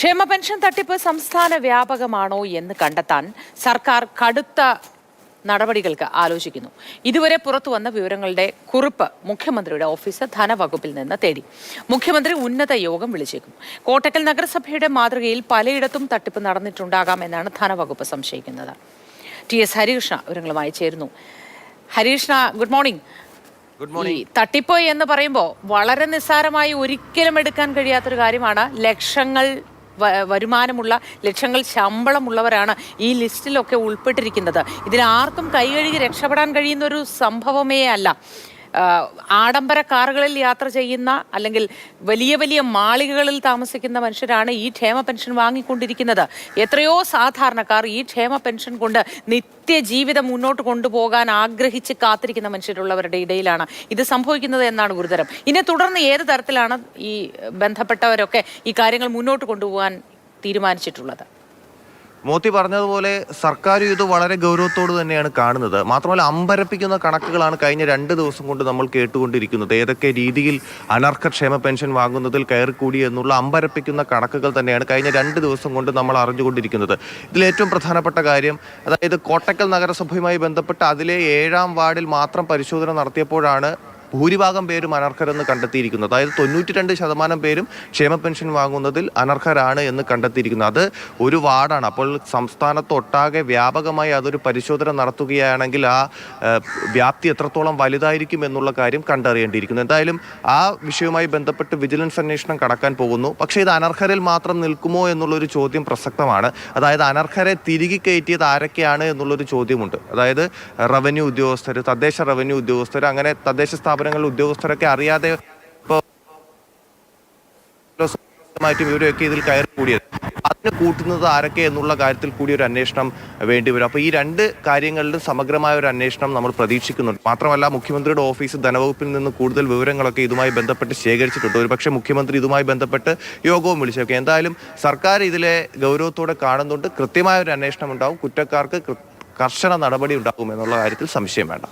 ക്ഷേമ പെൻഷൻ തട്ടിപ്പ് സംസ്ഥാന വ്യാപകമാണോ എന്ന് കണ്ടെത്താൻ സർക്കാർ കടുത്ത നടപടികൾക്ക് ആലോചിക്കുന്നു. ഇതുവരെ പുറത്തു വന്ന വിവരങ്ങളുടെ കുറിപ്പ് മുഖ്യമന്ത്രിയുടെ ഓഫീസ് ധനവകുപ്പിൽ നിന്ന് തേടി. മുഖ്യമന്ത്രി ഉന്നത യോഗം വിളിച്ചേക്കും. കോട്ടക്കൽ നഗരസഭയുടെ മാതൃകയിൽ പലയിടത്തും തട്ടിപ്പ് നടന്നിട്ടുണ്ടാകാം എന്നാണ് ധനവകുപ്പ് സംശയിക്കുന്നത്. ടി എസ് ഹരികൃഷ്ണ വിവരങ്ങളുമായി ചേരുന്നു. Harikrishna good morning. Good morning. തട്ടിപ്പ് എന്ന് പറയുമ്പോൾ വളരെ നിസ്സാരമായി ഒരിക്കലും എടുക്കാൻ കഴിയാത്തൊരു കാര്യമാണ് ലക്ഷങ്ങൾ വരുമാനമുള്ള ലക്ഷങ്ങൾ ശമ്പളമുള്ളവരാണ് ഈ ലിസ്റ്റിലൊക്കെ ഉൾപ്പെട്ടിരിക്കുന്നത്. ഇതിൽ ആർക്കും കൈകഴുകി രക്ഷപ്പെടാൻ കഴിയുന്ന ഒരു സംഭവമേ അല്ല. ആഡംബര കാറുകളിൽ യാത്ര ചെയ്യുന്ന അല്ലെങ്കിൽ വലിയ വലിയ മാളികകളിൽ താമസിക്കുന്ന മനുഷ്യരാണ് ഈ ക്ഷേമ പെൻഷൻ വാങ്ങിക്കൊണ്ടിരിക്കുന്നത്. എത്രയോ സാധാരണക്കാർ ഈ ക്ഷേമ പെൻഷൻ കൊണ്ട് നിത്യജീവിതം മുന്നോട്ട് കൊണ്ടുപോകാൻ ആഗ്രഹിച്ച് കാത്തിരിക്കുന്ന മനുഷ്യരുള്ളവരുടെ ഇടയിലാണ് ഇത് സംഭവിക്കുന്നത് എന്നാണ് ഗുരുതരം. ഇനി തുടർന്ന് ഏത് തരത്തിലാണ് ഈ ബന്ധപ്പെട്ടവരൊക്കെ ഈ കാര്യങ്ങൾ മുന്നോട്ട് കൊണ്ടുപോകാൻ തീരുമാനിച്ചിട്ടുള്ളത്? മോത്തി പറഞ്ഞതുപോലെ സർക്കാരും ഇത് വളരെ ഗൗരവത്തോട് തന്നെയാണ് കാണുന്നത്. മാത്രമല്ല അമ്പരപ്പിക്കുന്ന കണക്കുകളാണ് കഴിഞ്ഞ രണ്ട് ദിവസം കൊണ്ട് നമ്മൾ കേട്ടുകൊണ്ടിരിക്കുന്നത്. ഏതൊക്കെ രീതിയിൽ അനർഹ ക്ഷേമ പെൻഷൻ വാങ്ങുന്നതിൽ കയറിക്കൂടി എന്നുള്ള അമ്പരപ്പിക്കുന്ന കണക്കുകൾ തന്നെയാണ് കഴിഞ്ഞ രണ്ട് ദിവസം കൊണ്ട് നമ്മൾ അറിഞ്ഞുകൊണ്ടിരിക്കുന്നത്. ഇതിൽ ഏറ്റവും പ്രധാനപ്പെട്ട കാര്യം അതായത് കോട്ടക്കൽ നഗരസഭയുമായി ബന്ധപ്പെട്ട് അതിലെ ഏഴാം വാർഡിൽ മാത്രം പരിശോധന നടത്തിയപ്പോഴാണ് ഭൂരിഭാഗം പേരും അനർഹരെന്ന് കണ്ടെത്തിയിരിക്കുന്നത് അതായത് തൊണ്ണൂറ്റി രണ്ട് ശതമാനം പേരും ക്ഷേമ പെൻഷൻ വാങ്ങുന്നതിൽ അനർഹരാണ് എന്ന് കണ്ടെത്തിയിരിക്കുന്നത് അത് ഒരു വാർഡാണ്. അപ്പോൾ സംസ്ഥാനത്ത് ഒട്ടാകെ വ്യാപകമായി അതൊരു പരിശോധന നടത്തുകയാണെങ്കിൽ ആ വ്യാപ്തി എത്രത്തോളം വലുതായിരിക്കും എന്നുള്ള കാര്യം കണ്ടറിയേണ്ടിയിരിക്കുന്നു. എന്തായാലും ആ വിഷയവുമായി ബന്ധപ്പെട്ട് വിജിലൻസ് അന്വേഷണം കടക്കാൻ പോകുന്നു. പക്ഷേ ഇത് അനർഹരിൽ മാത്രം നിൽക്കുമോ എന്നുള്ളൊരു ചോദ്യം പ്രസക്തമാണ്. അതായത് അനർഹരെ തിരികെ കയറ്റിയത് ആരൊക്കെയാണ് എന്നുള്ളൊരു ചോദ്യമുണ്ട്. അതായത് റവന്യൂ ഉദ്യോഗസ്ഥർ തദ്ദേശ റവന്യൂ ഉദ്യോഗസ്ഥർ അങ്ങനെ തദ്ദേശ സ്ഥാപനങ്ങളിലെ ഉദ്യോഗസ്ഥരൊക്കെ അറിയാതെ ഇപ്പോൾ മാറ്റി ഇവരൊക്കെ ഇതിൽ കയറി കൂടിയത്. അതിന് കൂട്ടുന്നത് ആരൊക്കെ എന്നുള്ള കാര്യത്തിൽ കൂടി ഒരു അന്വേഷണം വേണ്ടിവരും അപ്പോൾ ഈ രണ്ട് കാര്യങ്ങളിലും സമഗ്രമായ ഒരു അന്വേഷണം നമ്മൾ പ്രതീക്ഷിക്കുന്നുണ്ട്. മാത്രമല്ല മുഖ്യമന്ത്രിയുടെ ഓഫീസ് ധനവകുപ്പിൽ നിന്ന് കൂടുതൽ വിവരങ്ങളൊക്കെ ഇതുമായി ബന്ധപ്പെട്ട് ശേഖരിച്ചിട്ടുണ്ട്. ഒരുപക്ഷെ മുഖ്യമന്ത്രി ഇതുമായി ബന്ധപ്പെട്ട് യോഗവും വിളിച്ചേക്കും. എന്തായാലും സർക്കാർ ഇതിലെ ഗൗരവത്തോടെ കാണുന്നുണ്ട്. കൃത്യമായ ഒരു അന്വേഷണം ഉണ്ടാവും. കുറ്റക്കാർക്ക് കർശന നടപടി ഉണ്ടാകും എന്നുള്ള കാര്യത്തിൽ സംശയം വേണ്ട.